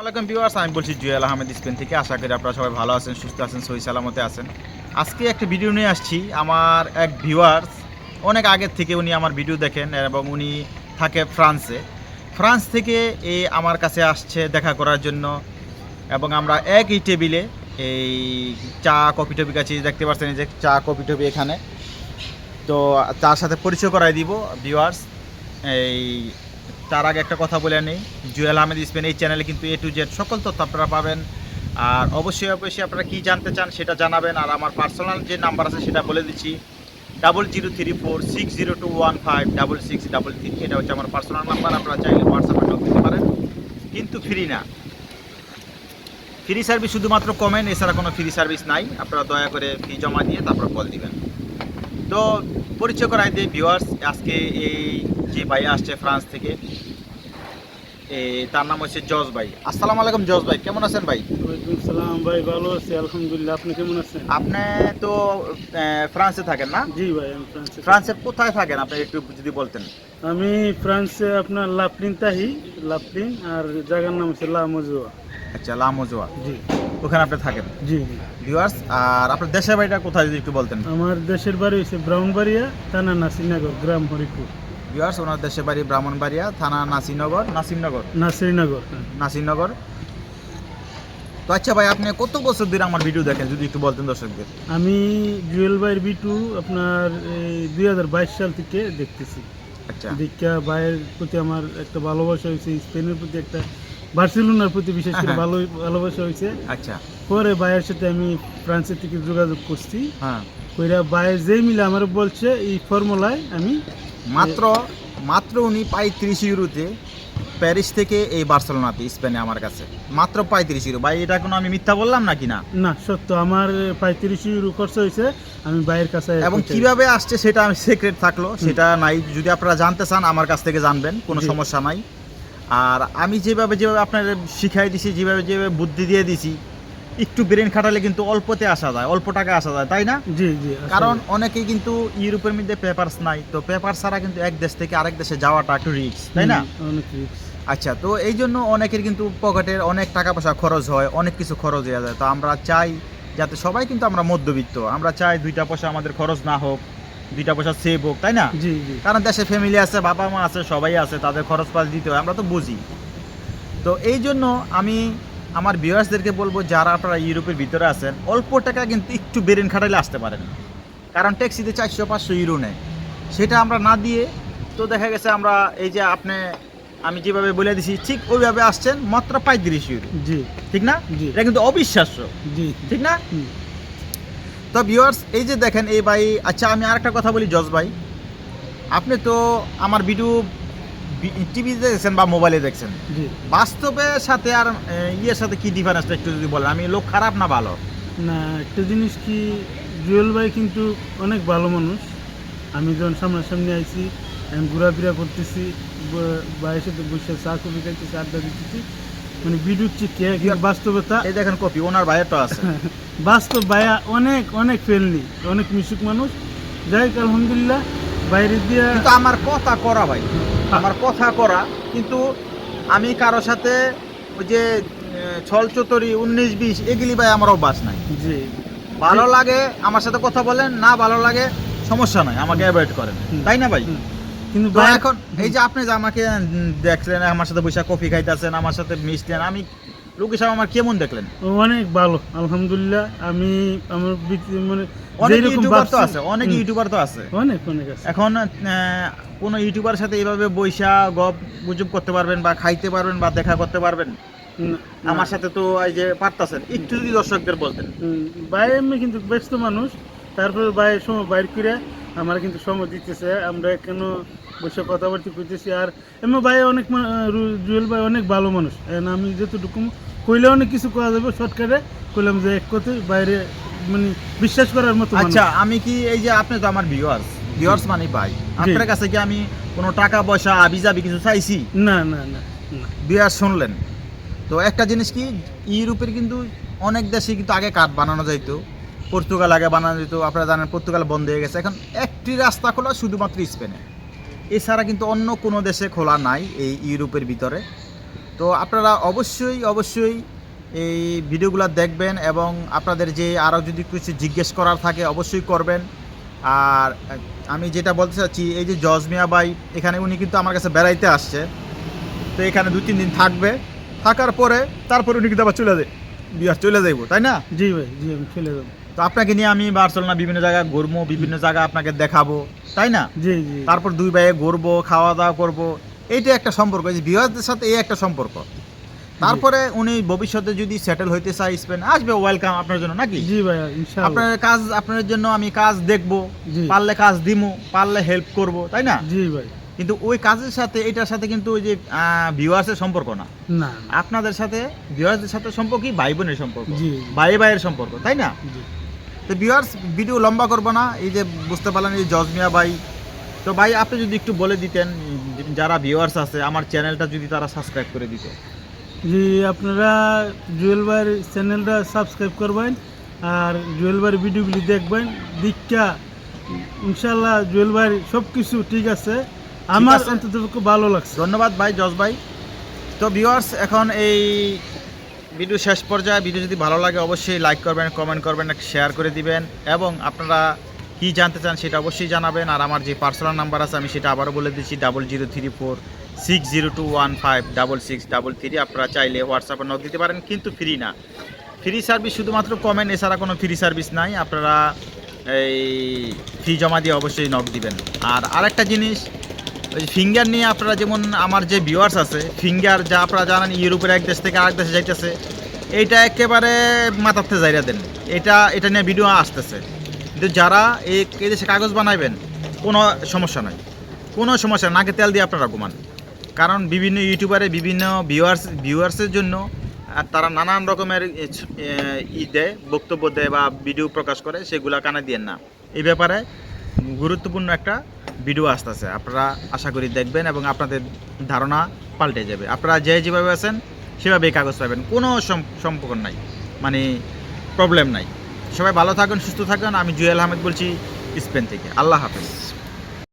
আসসালামাইকুম ভিউয়ার্স, আমি বলছি জুয়েল আহমেদ স্পেন থেকে। আশা করি আপনারা সবাই ভালো আছেন, সুস্থ আছেন, সহি সালামতে আছেন। আজকে একটা ভিডিও নিয়ে আসছি। আমার এক ভিউয়ার্স, অনেক আগের থেকে উনি আমার ভিডিও দেখেন এবং উনি থাকে ফ্রান্সে। ফ্রান্স থেকে এ আমার কাছে আসছে দেখা করার জন্য এবং আমরা একই টেবিলে এই চা, কফি টফি কাছে দেখতে পাচ্ছেন যে চা, কফি টফি এখানে। তো তার সাথে পরিচয় করাই দিব ভিউয়ার্স। এই তার আগে একটা কথা বলে নেই। জুয়েল আহমেদ স্পেন এই চ্যানেলে কিন্তু এ টু জেড সকল তথ্য আপনারা পাবেন। আর অবশ্যই অবশ্যই আপনারা কী জানতে চান সেটা জানাবেন। আর আমার পার্সোনাল যে নাম্বার আছে সেটা বলে দিচ্ছি। Double zero three four six zero two one five double six double three এটা হচ্ছে আমার পার্সোনাল নাম্বার আপনারা চাইলে হোয়াটসঅ্যাপে যোগ দিতে পারেন। কিন্তু ফ্রি না। ফ্রি সার্ভিস শুধুমাত্র কমেন, এছাড়া কোনো ফ্রি সার্ভিস নাই। আপনারা দয়া করে ফি জমা দিয়ে তারপর কল দিবেন। তো পরিচয় করাই দিই ভিউয়ার্স আজকে এই যে ভাইয়া আসছে ফ্রান্স থেকে। তার নাম হচ্ছে জজ ভাই। আসসালামু আলাইকুম জজ ভাই কেমন আছেন ভাই? ওয়ালাইকুম সালাম ভাই ভালো আছি আলহামদুলিল্লাহ। আপনি কেমন আছেন? আপনি তো ফ্রান্সে থাকেন না? জি ভাই আমি ফ্রান্সে ফ্রান্সে কোথায় থাকেন আপনি একটু যদি বলতেন? আমি ফ্রান্সে আপনার লাপলিন তাহি লাপলিন আর জায়গার নাম হচ্ছে লা মজুয়া। আচ্ছা লামোজোয়া জি। ওখানে আপনি থাকেন? জি জি। ভিউয়ার্স আর আপনার দেশের বাড়িটা কোথায় যদি একটু বলতেন? আমার দেশের বাড়ি হচ্ছে ব্রাউনবাড়িয়া থানা নাসিরনগর গ্রাম হরিপুর। ভিউয়ার্স ওনার দেশের বাড়ি ব্রাহ্মণবাড়িয়া থানা নাসিনগর নাসিমনগর নাসিরনগর হ্যাঁ। নাসিরনগর। তো আচ্ছা ভাই আপনি কত বছর ধরে আমার ভিডিও দেখেন যদি একটু বলতেন দর্শকদের? আমি জুয়েল ভাইয়ের বিটু আপনার দুই হাজার বাইশ সাল থেকে দেখতেছি। আচ্ছা। দীক্ষা ভাইয়ের প্রতি আমার একটা ভালোবাসা হয়েছে স্পেনের প্রতি একটা বার্সেলোনার প্রতি বিশেষ করে হ্যাঁ। ভালো ভালোবাসা হয়েছে। আচ্ছা। পরে ভাইয়ের সাথে আমি ফ্রান্সের থেকে যোগাযোগ করছি। হ্যাঁ। কইরা ভাইয়ের যেই মিলে আমার বলছে এই ফর্মুলায় আমি মাত্র মাত্র উনি পঁয়ত্রিশ ইউরোতে প্যারিস থেকে এই বার্সেলোনাতে স্পেনে আমার কাছে। মাত্র পঁয়ত্রিশ ইউরো। ভাই এটা কোনো আমি মিথ্যা বললাম নাকি না? না সত্য। আমার পঁয়ত্রিশ ইউরো খরচ হয়েছে আমি ভাইয়ের কাছে এবং। কীভাবে আসছে সেটা আমি সিক্রেট থাকল। সেটা নাই। যদি আপনারা জানতে চান আমার কাছ থেকে জানবেন কোনো সমস্যা নাই। আর আমি যেভাবে যেভাবে আপনার শিখাই দিছি যেভাবে যেভাবে বুদ্ধি দিয়ে দিছি একটু ব্রেন খাটালে কিন্তু অল্পতে আসা যায় অল্প টাকা আসা যায় তাই না? জি জি কারণ অনেকেই কিন্তু ইউরোপের মধ্যে পেপারস নাই তো পেপার ছাড়া কিন্তু এক দেশ থেকে আরেক দেশে যাওয়াটা একটু রিস্ক তাই না? অনেক। আচ্ছা তো এই জন্য অনেকের কিন্তু পকেটের অনেক টাকা পয়সা খরচ হয় অনেক কিছু খরচ হয়ে যায় তো আমরা চাই যাতে সবাই কিন্তু আমরা মধ্যবিত্ত আমরা চাই দুইটা পয়সা আমাদের খরচ না হোক দুইটা পয়সা সেভ হোক তাই না? জি জি। কারণ দেশে ফ্যামিলি আছে বাবা মা আছে সবাই আছে তাদের খরচ পাতি দিতে হয় আমরা তো বুঝি। তো এই জন্য আমি আমার ভিউয়ার্সদেরকে বলব যারা আপনারা ইউরোপের ভিতরে আছেন অল্প টাকা কিন্তু একটু বেরেন খাটাইলে আসতে পারেন। কারণ ট্যাক্সিতে চারশো পাঁচশো ইউরো নেয়। সেটা আমরা না দিয়ে তো দেখা গেছে আমরা এই যে আপনি আমি যেভাবে বলে দিছি ঠিক ওইভাবে আসছেন মাত্র পঁয়ত্রিশ ইউরো। জি। ঠিক না? জি। এটা কিন্তু অবিশ্বাস্য। জি। ঠিক না। তো ভিউয়ার্স এই যে দেখেন এই ভাই আচ্ছা আমি আরেকটা কথা বলি জজ ভাই। আপনি তো আমার ভিডিও টিভিতে দেখছেন বা মোবাইলে দেখছেন? বাস্তবের সাথে আর ইয়ের সাথে কি ডিফারেন্সটা একটু যদি বলেন? আমি লোক খারাপ না ভালো? না একটা জিনিস কি জুয়েল ভাই কিন্তু অনেক ভালো মানুষ। আমি যখন সামনাসামনি আইছি আমি ঘোরাফেরা করতেছি ভাইয়ের সাথে বসে চা কফি খাইতেছি আড্ডা দিতেছি মানে বিদ্যুৎ কিন্তু বাস্তবতা এই দেখেন কপি ওনার ভাইয়েরটা আছে। বাস্তব ভাইয়া অনেক অনেক ফ্রেন্ডলি অনেক মিশুক মানুষ। যাই আলহামদুলিল্লাহ বাইরে দিয়া কিন্তু আমার কথা করা ভাই। আমার কথা করা কিন্তু আমি কারও সাথে ওই যে ছল চতরি উনিশ বিশ এগুলি ভাই আমার অভ্যাস নাই। জি। ভালো লাগে আমার সাথে কথা বলেন না ভালো লাগে সমস্যা নাই আমাকে অ্যাভয়েড করেন। তাই না ভাই? কিন্তু এখন এই যে আপনি যে আমাকে দেখলেন আমার সাথে বসে কফি খাইতেছেন আমার সাথে মিশলেন আমি লোক হিসাবে আমার কেমন দেখলেন? অনেক ভালো আলহামদুলিল্লাহ। আমি আমার মানে অনেক ইউটিউবার তো আছে অনেক ইউটিউবার তো আছে। অনেক অনেক আছে। এখন কোনো ইউটিউবার সাথে এইভাবে বৈশা গপ গুজব করতে পারবেন বা খাইতে পারবেন বা দেখা করতে পারবেন? আমার সাথে তো এই যে পারতাছেন একটু যদি দর্শকদের বলতেন। ভাই এমনি কিন্তু ব্যস্ত মানুষ। তারপরে ভাইয়ের সময় বাইর করে আমরা কিন্তু সময় দিতেছে। আমরা কেন বসে কথাবার্তা করতেছি। আর এমনি ভাই অনেক জুয়েল ভাই অনেক ভালো মানুষ। আমি যতটুকু কইলে অনেক কিছু করা যাবে। শর্টকাটে কইলাম যে এক কথায় বাইরে মানে বিশ্বাস করার মতো আচ্ছা আমি কি এই যে আপনি তো আমার ভিউয়ার্স ভিউয়ার্স মানে ভাই। আপনার কাছে কি আমি কোনো টাকা পয়সা আবি যাবি কিছু চাইছি? না না না। বিয়ার শুনলেন। তো একটা জিনিস কি ইউরোপের কিন্তু অনেক দেশে কিন্তু আগে কাঠ বানানো যাইতো পর্তুগাল আগে বানানো যেত আপনারা জানেন পর্তুগাল বন্ধ হয়ে গেছে। এখন একটি রাস্তা খোলা শুধুমাত্র স্পেনে। এছাড়া কিন্তু অন্য কোনো দেশে খোলা নাই এই ইউরোপের ভিতরে। তো আপনারা অবশ্যই অবশ্যই এই ভিডিওগুলো দেখবেন এবং আপনাদের যে আরও যদি কিছু জিজ্ঞেস করার থাকে অবশ্যই করবেন। আর আমি যেটা বলতে চাচ্ছি এই যে জজমিয়া বাই এখানে উনি কিন্তু আমার কাছে বেড়াইতে আসছে। তো এখানে দু তিন দিন থাকবে। থাকার পরে তারপরে উনি কিন্তু আবার চলে যায় বিহার চলে যাইব তাই না? জি ভাই জি আমি চলে যাব। তো আপনাকে নিয়ে আমি বার্সেলোনা বিভিন্ন জায়গায় ঘুরবো বিভিন্ন জায়গা আপনাকে দেখাবো তাই না? জি জি। তারপর দুই ভাইয়ে ঘুরবো খাওয়া দাওয়া করব। এইটা একটা সম্পর্ক এই যে বিহারদের সাথে এই একটা সম্পর্ক। তারপরে উনি ভবিষ্যতে যদি সেটেল হইতে চাই স্পেন আসবে ওয়েলকাম আপনার জন্য নাকি? জি ভাই ইনশাআল্লাহ। আপনার কাজ আপনার জন্য আমি কাজ দেখব। পারলে কাজ দিমু পারলে হেল্প করব তাই না? জি ভাই। কিন্তু ওই কাজের সাথে এটার সাথে কিন্তু ওই যে ভিউয়ার্সের সম্পর্ক না। না আপনাদের সাথে ভিউয়ার্সদের সাথে সম্পর্ক কি? ভাই বোনের সম্পর্ক। জি। ভাই ভাইয়ের সম্পর্ক তাই না? তো ভিউয়ার্স ভিডিও লম্বা করব না এই যে বুঝতে পারলেন এই জজমিয়া ভাই। তো ভাই আপনি যদি একটু বলে দিতেন যারা ভিউয়ার্স আছে আমার চ্যানেলটা যদি তারা সাবস্ক্রাইব করে দিত। জি আপনারা জুয়েল ভাইয়ের চ্যানেলটা সাবস্ক্রাইব করবেন আর জুয়েল ভাইয়ের ভিডিওগুলি দেখবেন। দীক্ষা ইনশাল্লাহ জুয়েল ভাইয়ের সব কিছু ঠিক আছে। আমার অন্তত খুব ভালো লাগছে। ধন্যবাদ ভাই জজ ভাই। তো ভিউয়ার্স এখন এই ভিডিও শেষ পর্যায়ে ভিডিও যদি ভালো লাগে অবশ্যই লাইক করবেন কমেন্ট করবেন শেয়ার করে দিবেন এবং আপনারা কি জানতে চান সেটা অবশ্যই জানাবেন। আর আমার যে পার্সোনাল নাম্বার আছে আমি সেটা আবারও বলে দিচ্ছি double zero three four six zero two one five double six double three আপনারা চাইলে হোয়াটসঅ্যাপে নক দিতে পারেন, কিন্তু ফ্রি না। ফ্রি সার্ভিস শুধুমাত্র কমেন্ট এছাড়া কোনো ফ্রি সার্ভিস নাই। আপনারা এই ফি জমা দিয়ে অবশ্যই নক দিবেন। আর আরেকটা জিনিস, ওই ফিঙ্গার নিয়ে আপনারা যেমন আমার যে ভিউয়ার্স আছে ফিঙ্গার যা আপনারা জানেন, ইউরোপের এক দেশ থেকে আরেক দেশে যাইতেছে এইটা একেবারে মাথাতে জায়গা দেন। এটা এটা নিয়ে ভিডিও আসতেছে। কিন্তু যারা এই দেশে কাগজ বানাইবেন, কোনো সমস্যা নাই। কোনো সমস্যা। নাকে তেল দিয়ে আপনারা ঘুমান। কারণ বিভিন্ন ইউটিউবারে বিভিন্ন ভিউয়ার্স ভিউয়ার্সের জন্য তারা নানান রকমের ই দেয়, বক্তব্য দেয় বা ভিডিও প্রকাশ করে, সেগুলা কানে দিয়ে না। এই ব্যাপারে গুরুত্বপূর্ণ একটা ভিডিও আসতেছে। আপনারা আশা করি দেখবেন এবং আপনাদের ধারণা পাল্টে যাবে। আপনারা যে যেভাবে আছেন, সেভাবেই কাগজ পাবেন। কোনো সম- সম্পর্ক নাই। মানে প্রবলেম নাই। সবাই ভালো থাকুন, সুস্থ থাকুন। আমি জুয়েল আহমেদ বলছি, স্পেন থেকে। আল্লাহ হাফেজ।